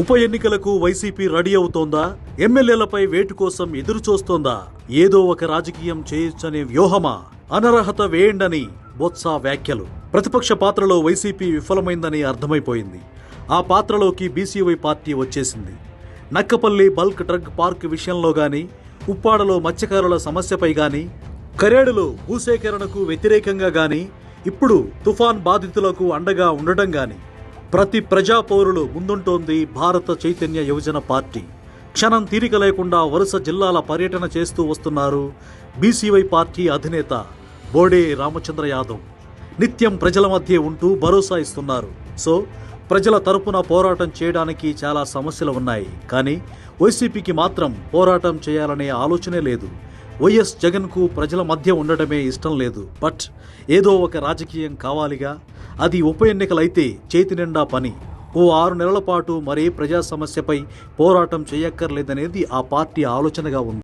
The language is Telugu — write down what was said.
ఉప ఎన్నికలకు వైసీపీ రెడీ అవుతోందా? ఎమ్మెల్యేలపై వేటు కోసం ఎదురు చూస్తోందా ఏదో ఒక రాజకీయం చేయొచ్చనే వ్యూహమా? అనర్హత వేయండని బొత్స వ్యాఖ్యలు. ప్రతిపక్ష పాత్రలో వైసీపీ విఫలమైందని అర్థమైపోయింది. ఆ పాత్రలోకి బీసీవై పార్టీ వచ్చేసింది. నక్కపల్లి బల్క్ డ్రగ్ పార్క్ విషయంలో గాని ఉప్పాడలో మత్స్యకారుల సమస్యపై గాని కరేడులో భూసేకరణకు వ్యతిరేకంగా గాని ఇప్పుడు తుఫాన్ బాధితులకు అండగా ఉండటం గాని ప్రతి ప్రజా పౌరులు ముందుంటోంది భారత చైతన్య యువజన పార్టీ. క్షణం తీరిక లేకుండా వరుస జిల్లాల పర్యటన చేస్తూ వస్తున్నారు బీసీవై పార్టీ అధినేత బోడే రామచంద్ర యాదవ్. నిత్యం ప్రజల మధ్య ఉంటూ భరోసా ఇస్తున్నారు. సో ప్రజల తరపున పోరాటం చేయడానికి చాలా సమస్యలు ఉన్నాయి. కానీ వైసీపీకి మాత్రం పోరాటం చేయాలనే ఆలోచనే లేదు. వైఎస్ జగన్కు ప్రజల మధ్య ఉండటమే ఇష్టం లేదు. బట్ ఏదో ఒక రాజకీయం కావాలిగా అది ఉప ఎన్నికలైతే చేతి నిండా పని. ఓ ఆరు నెలల పాటు మరే ప్రజా సమస్యపై పోరాటం చేయక్కర్లేదనేది ఆ పార్టీ ఆలోచనగా ఉంది.